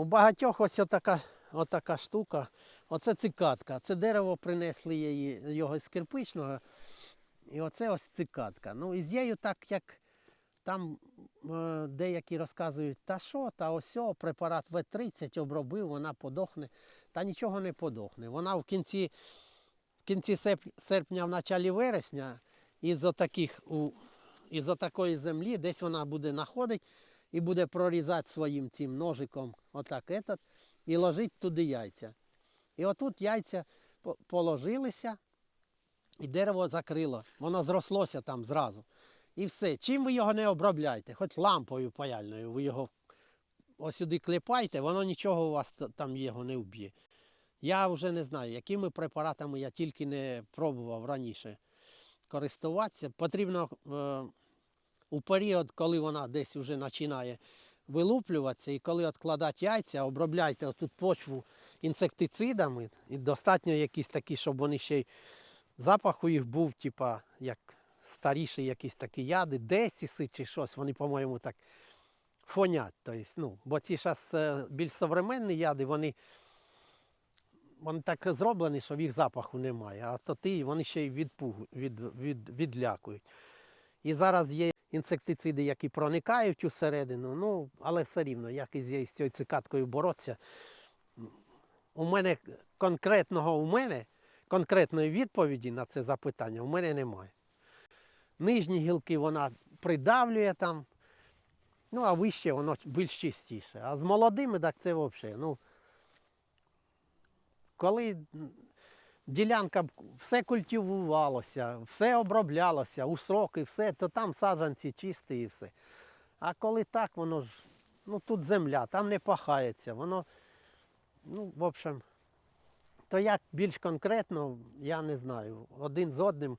У багатьох ось отака, отака штука. Оце цикатка. Це дерево принесли її, його з кирпичного. І оце ось цикатка. Ну, і з нею так, як там е, деякі розказують, та що, та ось препарат В-30 обробив, вона подохне. Та нічого не подохне. Вона в кінці, в кінці серпня, в началі вересня, із отаких, із отакої землі, десь вона буде знаходити і буде прорізати своїм цим ножиком отак этот, і ложить туди яйця. І отут яйця положилися, і дерево закрило. Воно зрослося там зразу. І все. Чим ви його не обробляєте, хоч лампою паяльною, ви його ось сюди клепайте, воно нічого у вас там його не вб'є. Я вже не знаю, якими препаратами я тільки не пробував раніше користуватися. Потрібно е, у період, коли вона десь вже починає вилуплюватися, і коли відкладати яйця, обробляйте тут почву інсектицидами, і достатньо якісь такі, щоб вони ще й запах у їх був, типа, як старіші якісь такі яди, десіси чи щось, вони, по-моєму, так фонять. Тобто, ну, бо ці зараз більш современні яди, вони, вони так зроблені, що в їх запаху немає. А то ті, вони ще й відпугу, від, від, відлякують. І зараз є інсектициди, які проникають усередину, ну, але все рівно, як із цією- цикаткою боротися. У мене конкретного у мене, конкретної відповіді на це запитання у мене немає. Нижні гілки вона придавлює там, ну а вище воно більш чистіше. А з молодими, так це взагалі. Ну, коли ділянка все культивувалося, все оброблялося, у сроки, все, то там саджанці чисті і все. А коли так, воно ж, ну тут земля, там не пахається, воно, ну, в общем, то як більш конкретно, я не знаю. Один з одним,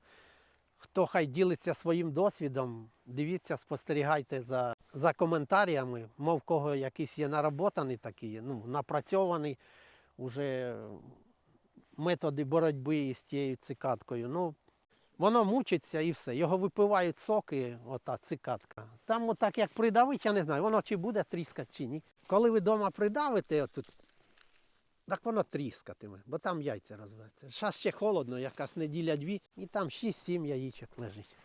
хто хай ділиться своїм досвідом, дивіться, спостерігайте за, за коментарями, мов кого якісь є наработані такі, ну, напрацьовані вже методи боротьби із цією цикаткою. Ну, воно мучиться і все. Його випивають соки, ота цикатка. Там отак як придавить, я не знаю, воно чи буде тріскати, чи ні. Коли ви вдома придавите отут, так воно тріскатиме, бо там яйця розвиваються. Зараз ще холодно, якась неділя-дві, і там 6-7 яїчок лежить.